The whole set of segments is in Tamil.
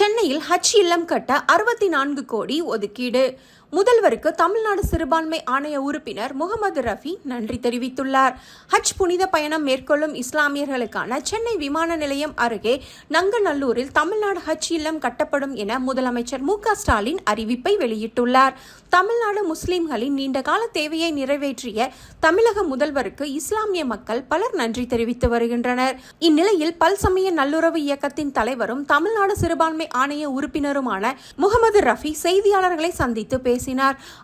சென்னையில் ஹஜ் இல்லம் கட்ட அறுபத்தி நான்கு கோடி ஒதுக்கீடு. முதல்வருக்கு தமிழ்நாடு சிறுபான்மை ஆணைய உறுப்பினர் முகமது ரஃபி நன்றி தெரிவித்துள்ளார். ஹஜ் புனித பயணம் மேற்கொள்ளும் இஸ்லாமியர்களுக்கான சென்னை விமான நிலையம் அருகே நங்கநல்லூரில் தமிழ்நாடு ஹஜ் இல்லம் கட்டப்படும் என முதலமைச்சர் மு க ஸ்டாலின் அறிவிப்பை வெளியிட்டுள்ளார். தமிழ்நாடு முஸ்லிம்களின் நீண்டகால தேவையை நிறைவேற்றிய தமிழக முதல்வருக்கு இஸ்லாமிய மக்கள் பலர் நன்றி தெரிவித்து வருகின்றனர். இந்நிலையில் பல்சமய நல்லுறவு இயக்கத்தின் தலைவரும் தமிழ்நாடு சிறுபான்மை ஆணைய உறுப்பினருமான முகமது ரஃபி செய்தியாளர்களை சந்தித்து பேசினார்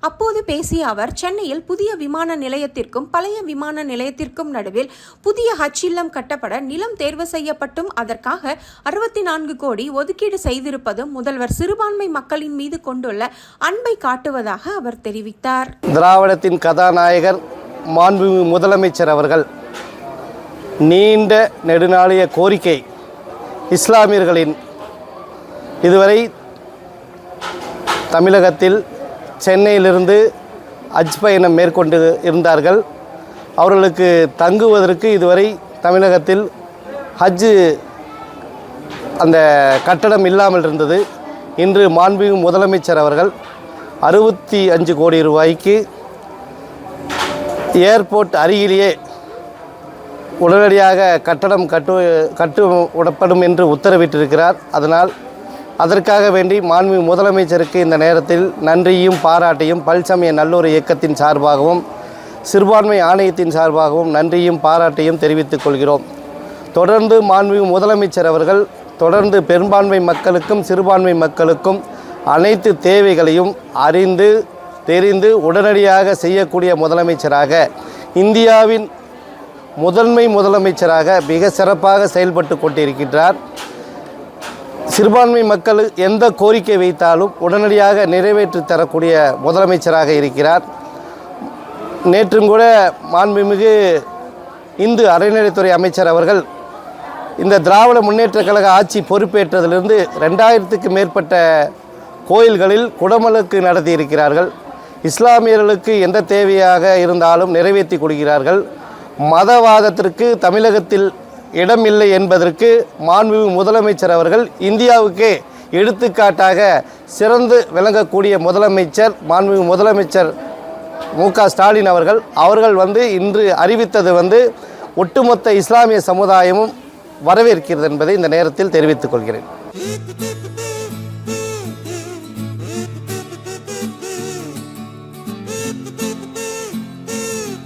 அப்போது பேசிய அவர் சென்னையில் புதிய விமான நிலையத்திற்கும் பழைய விமான நிலையத்திற்கும் நடுவில் புதிய ஹஜ் இல்லம் கட்டப்பட நிலம் தேர்வு செய்யப்பட்டும். அதற்காக அறுபத்தி நான்கு கோடி ஒதுக்கீடு செய்திருப்பதும் முதல்வர் சிறுபான்மை மக்களின் மீது கொண்டுள்ள அன்பை காட்டுவதாக அவர் தெரிவித்தார். திராவிடத்தின் கதாநாயகர் மாண்புமிகு முதலமைச்சர் அவர்கள் நீண்ட நெடுநாளைய கோரிக்கை இஸ்லாமியர்களின் இதுவரை தமிழகத்தில் சென்னையிலிருந்து ஹஜ் பயணம் மேற்கொண்டு இருந்தார்கள். அவர்களுக்கு தங்குவதற்கு இதுவரை தமிழகத்தில் ஹஜ்ஜு அந்த கட்டடம் இல்லாமல் இருந்தது. இன்று மாண்புமிகு முதலமைச்சர் அவர்கள் அறுபத்தி அஞ்சு கோடி ரூபாய்க்கு ஏர்போர்ட் அருகிலேயே உடனடியாக கட்டடம் கட்டு கட்டு விடப்படும் என்று உத்தரவிட்டிருக்கிறார். அதனால் அதற்காக வேண்டி மாண்பு முதலமைச்சருக்கு இந்த நேரத்தில் நன்றியும் பாராட்டையும் பல்சமய நல்லூர் இயக்கத்தின் சார்பாகவும் சிறுபான்மை ஆணையத்தின் சார்பாகவும் நன்றியும் பாராட்டையும் தெரிவித்துக் கொள்கிறோம். தொடர்ந்து மாண்பு முதலமைச்சர் அவர்கள் தொடர்ந்து பெரும்பான்மை மக்களுக்கும் சிறுபான்மை மக்களுக்கும் அனைத்து தேவைகளையும் அறிந்து தெரிந்து உடனடியாக செய்யக்கூடிய முதலமைச்சராக இந்தியாவின் முதன்மை முதலமைச்சராக மிக சிறப்பாக செயல்பட்டு கொண்டிருக்கின்றார். சிறுபான்மை மக்கள் எந்த கோரிக்கை வைத்தாலும் உடனடியாக நிறைவேற்றி தரக்கூடிய முதலமைச்சராக இருக்கிறார். நேற்றும் கூட மாண்புமிகு இந்து அறநிலைத்துறை அமைச்சர் அவர்கள் இந்த திராவிட முன்னேற்றக் கழக ஆட்சி பொறுப்பேற்றதிலிருந்து ரெண்டாயிரத்துக்கு மேற்பட்ட கோயில்களில் குடமலுக்கு நடத்தியிருக்கிறார்கள். இஸ்லாமியர்களுக்கு எந்த தேவையாக இருந்தாலும் நிறைவேற்றி கொடுக்கிறார்கள். மதவாதத்திற்கு தமிழகத்தில் இடமில்லை என்பதற்கு மாண்புமிகு முதலமைச்சர் அவர்கள் இந்தியாவுக்கே எடுத்துக்காட்டாக சிறந்து விளங்கக்கூடிய முதலமைச்சர் மாண்புமிகு முதலமைச்சர் மு ஸ்டாலின் அவர்கள் அவர்கள் வந்து இன்று அறிவித்தது வந்து ஒட்டுமொத்த இஸ்லாமிய சமுதாயமும் வரவேற்கிறது என்பதை இந்த நேரத்தில் தெரிவித்துக் கொள்கிறேன்.